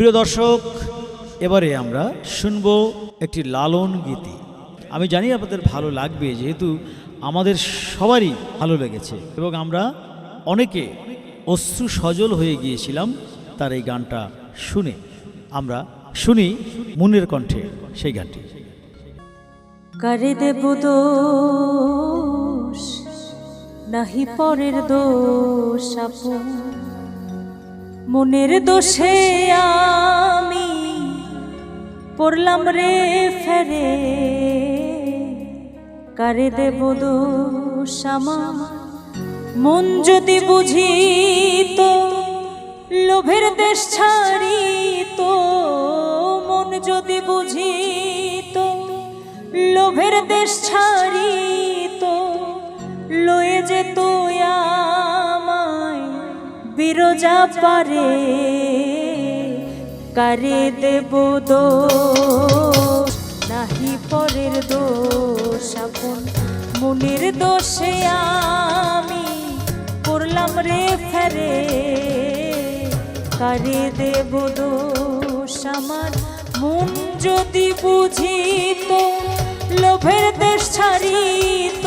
প্রিয় দর্শক, এবারে আমরা শুনব একটি লালন গীতি। আমি জানি আপনাদের ভালো লাগবে, যেহেতু আমাদের সবারই ভালো লেগেছে এবং আমরা অনেকে অশ্রু সজল হয়ে গিয়েছিলাম তার এই গানটা শুনে। আমরা শুনি মুনের কণ্ঠে সেই গানটি। কারে দেব দোষ? নাহি পরের দোষ মনের দোষে আমি পড়লাম রে ফেরে। কারে দেব দোষ আমার? মন যদি বুঝি তো, লোভের দেশ ছাড়ি তো। মন যদি বুঝি তো, লোভের দেশ ছাড়ি তো। লয়ে যে তো আমায় বিরজা পারে, কারে দেব দো নাহি পরের দোষ আপন, মনের দোষে আমি করলাম রে ফেরে। কারে দেব দোষ আমার? মন যদি বুঝিত, লোভের দেশ ছাড়িত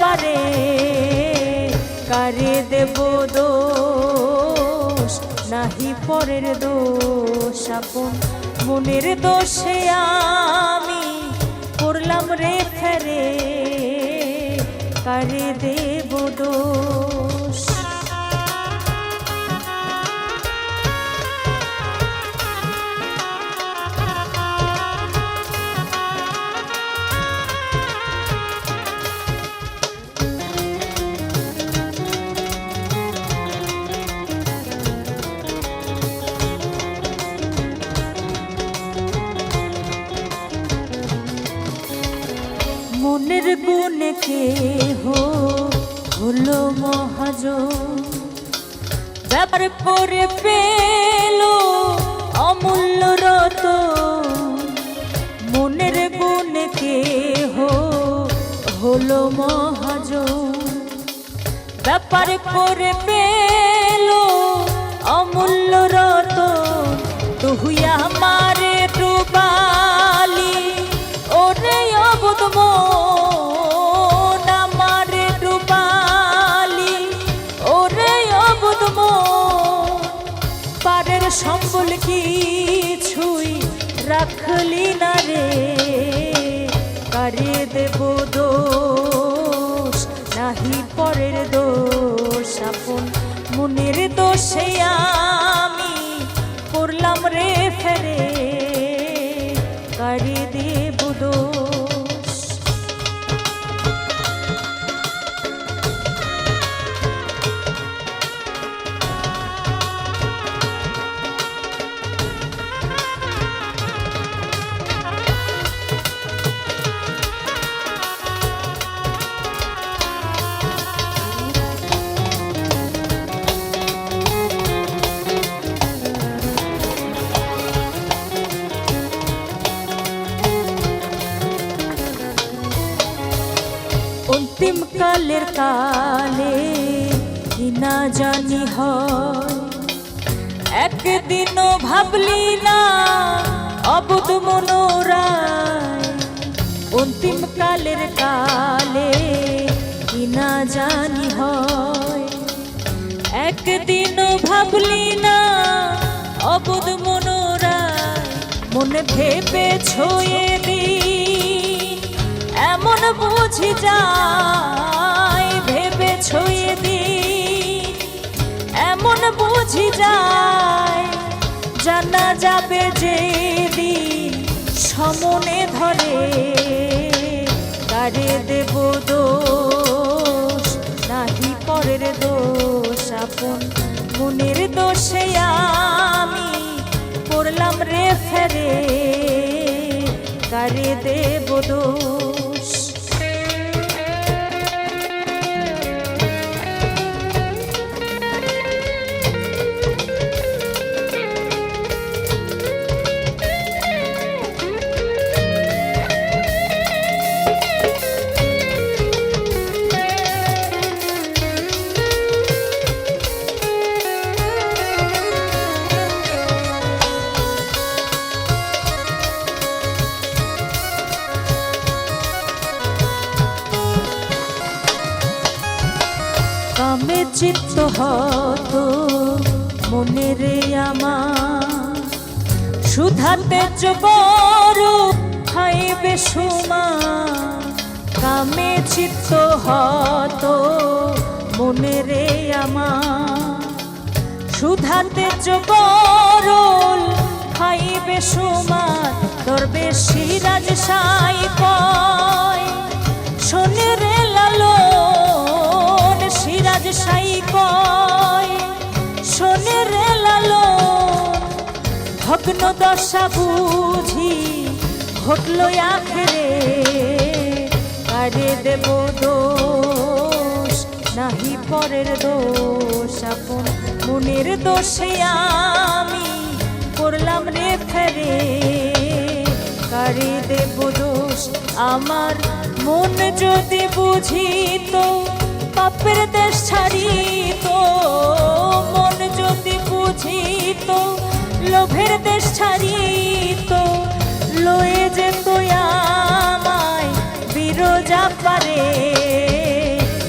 পারে কারে দেব দোষ? নাহি পরের দোষ আপন। মনের দোষে আমি করলাম রে ফেরে। কারে দেব দোষ? মনের গুণে কে হো হলো মহাজ ব্যাপার করে পেল অমূল্য রত। মনের গুণে কে হো হলো মহাজ ব্যাপার করে পেল অমূল্য রত। তুহিয়া পারের সম্বল কিছুই রাখলি না রে। কারে দেব দোষ, নাহি পরের দোষ। আপন মনের দোষে আমি অন্তিম কালের কালে না জানি হয়। একদিনও ভাবলি না, অবুধ মনোরায়। অন্তিম কালের কালে না জানি হয়। একদিনও ভাবলি না, অবুধ মনোরায়। মনে ভেবে ছয়ে এমন বুঝি যায় ভেবে ছয়ে দিন এমন বুঝি যায়, জানা যাবে যে দিন সমনে ধরে। কারে দেব দোষ, নাহি পরের দোষ, আপন মনের দোষে আমি করলাম রে ফেরে। কারে দেব দোষ চিত্ত হত মনে রে আমার। সুধাতে বড় খাইবে সুমা, কামে চিত্ত হত মনে রে আমার। সুধাতে বরল খাইবে সুমার ধরবে সিরাজ সাই কয় শোনে রে লালন দশা বুঝি? ঘটল আখরে। আরে দেব দোষ? নাহি পরের দোষ। আপন মনের দোষে আমি করলাম রে ফেরে। কারে দেব দোষ? আমার মন যদি বুঝিত, পাপের দেশ ছাড়িত, মন যদি বুঝিত লোভের দেশ ছাড়িত লয়ে যেত আমায়। বিরোজা পারে,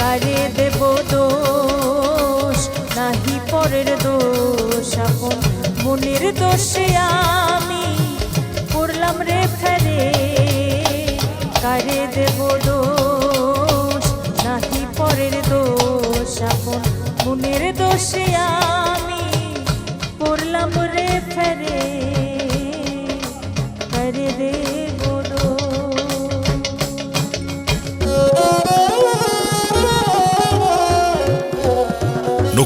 কারে দেব দোষ? নাহি পরের দোষ, আপন মনের দোষে আমি করলাম রে ফেরে। কারে দেব দোষ? নাহি পরের দোষ, আপন মনের দোষে আমি